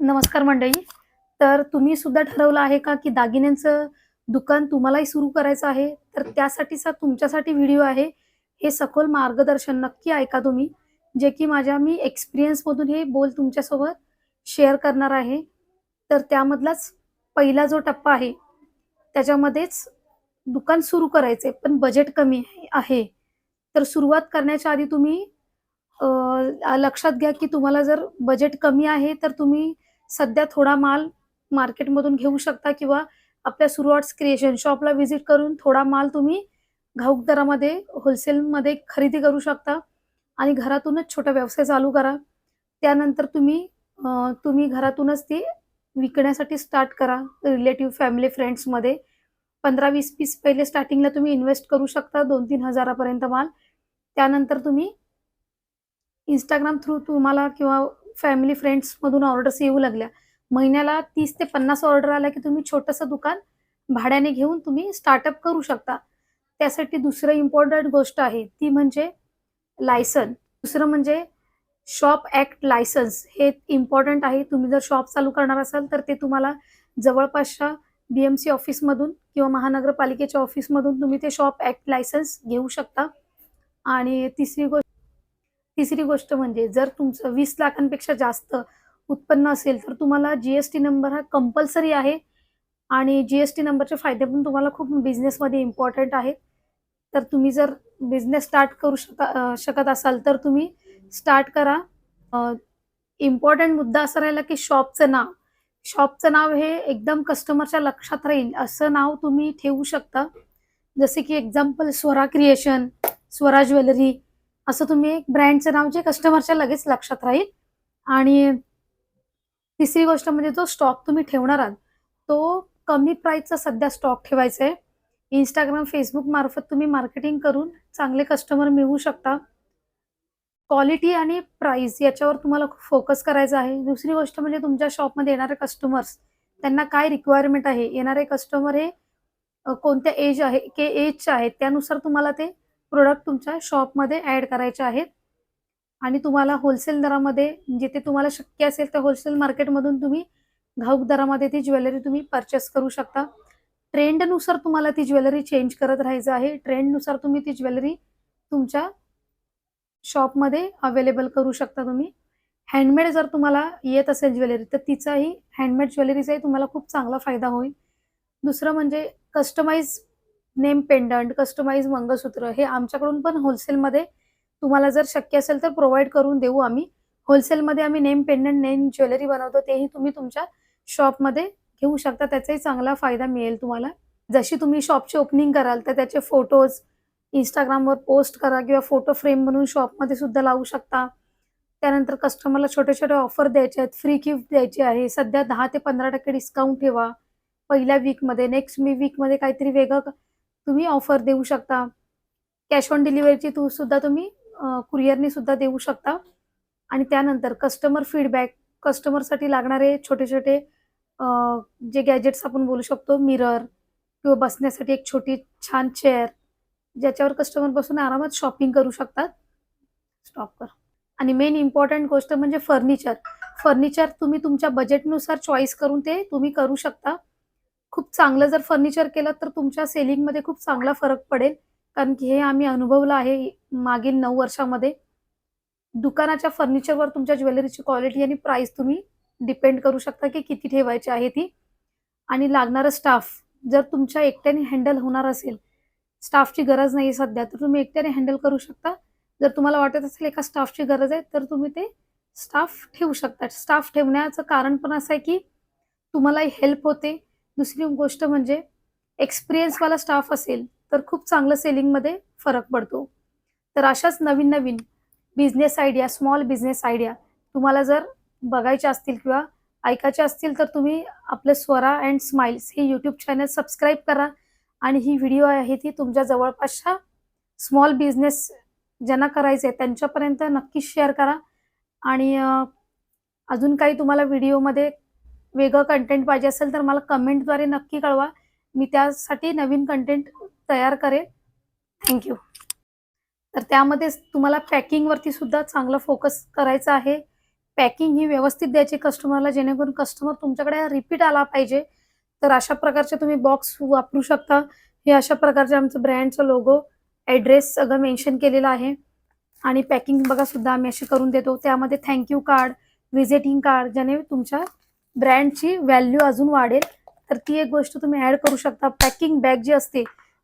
नमस्कार मंडळी. तर तुम्ही सुद्धा ठरवलं आहे का की दागिन्यांचं दुकान तुम्हालाही सुरू करायचं आहे? तर त्यासाठीचा तुमच्यासाठी व्हिडिओ आहे. हे सखोल मार्गदर्शन नक्की ऐका तुम्ही जे की माझ्या मी एक्सपिरियन्समधून हे बोल तुमच्यासोबत शेअर करणार आहे. तर त्यामधलाच पहिला जो टप्पा आहे त्याच्यामध्येच दुकान सुरू करायचे पण बजेट कमी आहे. तर सुरुवात करण्याच्या आधी तुम्ही लक्षात घ्या की तुम्हाला जर बजेट कमी आहे तर तुम्ही सध्या थोडा माल मार्केटमधून घेऊ शकता किंवा आपल्या सुरुवात क्रिएशन शॉपला व्हिजिट करून थोडा माल तुम्ही घाऊक दरामध्ये होलसेलमध्ये खरेदी करू शकता आणि घरातूनच छोटा व्यवसाय चालू करा. त्यानंतर तुम्ही तुम्ही घरातूनच ते विकण्यासाठी स्टार्ट करा. रिलेटिव्ह फॅमिली फ्रेंड्समध्ये पंधरा वीस पीस पहिले स्टार्टिंगला तुम्ही इन्व्हेस्ट करू शकता दोन तीन हजारापर्यंत माल. त्यानंतर तुम्ही इंस्टाग्राम थ्रू तुम्हाला किंवा फॅमिली फ्रेंड्समधून ऑर्डर्स येऊ लागल्या. महिन्याला तीस ते पन्नास ऑर्डर आल्या की तुम्ही छोटंसं दुकान भाड्याने घेऊन तुम्ही स्टार्टअप करू शकता. त्यासाठी दुसरं इम्पॉर्टंट गोष्ट आहे ती म्हणजे लायसन दुसरं म्हणजे शॉप ॲक्ट लायसन्स हे इम्पॉर्टंट आहे. तुम्ही जर शॉप चालू करणार असाल तर ते तुम्हाला जवळपासच्या बी एम सी ऑफिसमधून किंवा महानगरपालिकेच्या ऑफिसमधून तुम्ही ते शॉप ॲक्ट लायसन्स घेऊ शकता. आणि तिसरी गोष्ट तिसरी गोष्ट म्हणजे जर तुमचं वीस लाखांपेक्षा जास्त उत्पन्न असेल तर तुम्हाला जी एस टी नंबर हा कंपल्सरी आहे. आणि जी एस टी नंबरचे फायदे पण तुम्हाला खूप बिझनेसमध्ये इम्पॉर्टंट आहेत. तर तुम्ही जर बिझनेस स्टार्ट करू शका शकत असाल तर तुम्ही स्टार्ट करा. इम्पॉर्टंट मुद्दा असा राहिला की शॉपचं नाव. शॉपचं नाव हे एकदम कस्टमरच्या लक्षात राहील असं नाव तुम्ही ठेवू शकता. जसे की example Swara creation Swara jewellery असं तुम्ही एक ब्रँडचं नाव जे कस्टमरच्या लगेच लक्षात राहील. आणि तिसरी गोष्ट म्हणजे जो स्टॉक तुम्ही ठेवणार आहात तो कमी प्राईसचा सध्या स्टॉक ठेवायचा आहे. इंस्टाग्राम फेसबुक मार्फत तुम्ही मार्केटिंग करून चांगले कस्टमर मिळवू शकता. क्वालिटी आणि प्राइस याच्यावर तुम्हाला खूप फोकस करायचा आहे. दुसरी गोष्ट म्हणजे तुमच्या शॉपमध्ये येणारे कस्टमर्स त्यांना काय रिक्वायरमेंट आहे? येणारे कस्टमर हे कोणत्या एज आहे के एजचे आहेत? त्यानुसार तुम्हाला ते प्रोडक्ट तुमच्या शॉपमध्ये ॲड करायचे आहेत. आणि तुम्हाला होलसेल दरामध्ये म्हणजे जिथे तुम्हाला शक्य असेल त्या होलसेल मार्केटमधून तुम्ही घाऊक दरामध्ये ती ज्वेलरी तुम्ही परचेस करू शकता. ट्रेंडनुसार तुम्हाला ती ज्वेलरी चेंज करत राहायचं आहे. ट्रेंडनुसार तुम्ही ती ज्वेलरी तुमच्या शॉपमध्ये अवेलेबल करू शकता तुम्ही. हँडमेड जर तुम्हाला येत असेल ज्वेलरी तर तिचाही हँडमेड ज्वेलरीचाही तुम्हाला खूप चांगला फायदा होईल. दुसरं म्हणजे customise name pendant customise mangalsutra हे आमच्याकडून पण होलसेलमध्ये तुम्हाला जर शक्य असेल तर प्रोव्हाइड करून देऊ आम्ही. होलसेलमध्ये आम्ही नेम पेंडंट नेम ज्वेलरी बनवतो तेही तुम्ही तुमच्या शॉपमध्ये घेऊ शकता. त्याचाही चांगला फायदा मिळेल तुम्हाला. जशी तुम्ही शॉपची ओपनिंग कराल तर त्याचे फोटोज इंस्टाग्रामवर पोस्ट करा किंवा फोटो फ्रेम बनवून शॉपमध्ये सुद्धा लावू शकता. त्यानंतर कस्टमरला छोटे छोटे ऑफर द्यायचे आहेत. फ्री गिफ्ट द्यायची आहे. सध्या दहा ते पंधरा टक्के डिस्काउंट ठेवा. पहिल्या वीकमध्ये नेक्स्ट मी वीकमध्ये काहीतरी वेगळं तुम्ही ऑफर देऊ शकता. कॅश ऑन डिलिव्हरीची तू सुद्धा तुम्ही कुरिअरने सुद्धा देऊ शकता. आणि त्यानंतर कस्टमर फीडबॅक कस्टमरसाठी लागणारे छोटे छोटे जे गॅजेट्स आपण बोलू शकतो मिरर किंवा बसण्यासाठी एक छोटी छान चेअर ज्याच्यावर कस्टमर बसून आरामात शॉपिंग करू शकतात. स्टॉप कर. आणि मेन इम्पॉर्टंट गोष्ट म्हणजे फर्निचर फर्निचर तुम्ही तुमच्या बजेटनुसार चॉईस करून ते तुम्ही करू शकता. खूप चांगलं जर फर्निचर केलं तर तुमच्या सेलिंगमध्ये खूप चांगला फरक पडेल. कारण की हे आम्ही अनुभवलं आहे मागील नऊ वर्षामध्ये. दुकानाच्या फर्निचरवर तुमच्या ज्वेलरीची क्वालिटी आणि प्राइस तुम्ही डिपेंड करू शकता की किती ठेवायची आहे ती. आणि लागणारं स्टाफ जर तुमच्या एकट्याने हँडल होणार असेल स्टाफची गरज नाही सध्या तर तुम्ही एकट्याने हँडल करू शकता. जर तुम्हाला वाटत असेल एका स्टाफची गरज आहे तर तुम्ही ते स्टाफ ठेवू शकता. स्टाफ ठेवण्याचं कारण पण असं आहे की तुम्हालाही हेल्प होते. दुसरी गोष्ट म्हणजे एक्सपिरियन्सवाला स्टाफ असेल तर खूप चांगलं सेलिंगमध्ये फरक पडतो. तर अशाच नवीन नवीन business idea small business idea तुम्हाला जर बघायच्या असतील किंवा ऐकायच्या असतील तर तुम्ही आपलं स्वरा अँड स्माइल्स हे यूट्यूब चॅनल सबस्क्राईब करा आणि ही व्हिडिओ आहे ती तुमच्या जवळपासच्या स्मॉल बिझनेस ज्यांना करायचे त्यांच्यापर्यंत नक्कीच शेअर करा. आणि अजून काही तुम्हाला व्हिडिओमध्ये वेगळं कंटेंट पाहिजे असेल तर मला कमेंटद्वारे नक्की कळवा. मी त्यासाठी नवीन कंटेंट तयार करेन. थँक्यू तर त्यामध्ये तुम्हाला पॅकिंगवरती सुद्धा चांगलं फोकस करायचं आहे. पॅकिंग ही व्यवस्थित द्यायची कस्टमरला जेणेकरून कस्टमर तुमच्याकडे रिपीट आला पाहिजे. तर अशा प्रकारचे तुम्ही बॉक्स वापरू शकता. हे अशा प्रकारचे आमचं ब्रँडचं लोगो ॲड्रेस सगळं मेन्शन केलेलं आहे. आणि पॅकिंग बघा सुद्धा आम्ही अशी करून देतो. त्यामध्ये थँक्यू कार्ड व्हिजिटिंग कार्ड ज्याने तुमच्या ब्रँडची व्हॅल्यू अजून वाढेल तर ती एक गोष्ट तुम्ही ऍड करू शकता. पॅकिंग बॅग जी असते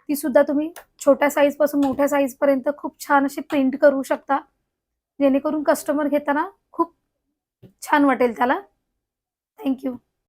ती सुद्धा तुम्ही छोट्या साईजपासून मोठ्या साईज पर्यंत खूप छान अशी प्रिंट करू शकता. जेणेकरून कस्टमर घेताना खूप छान वाटेल त्याला. थँक्यू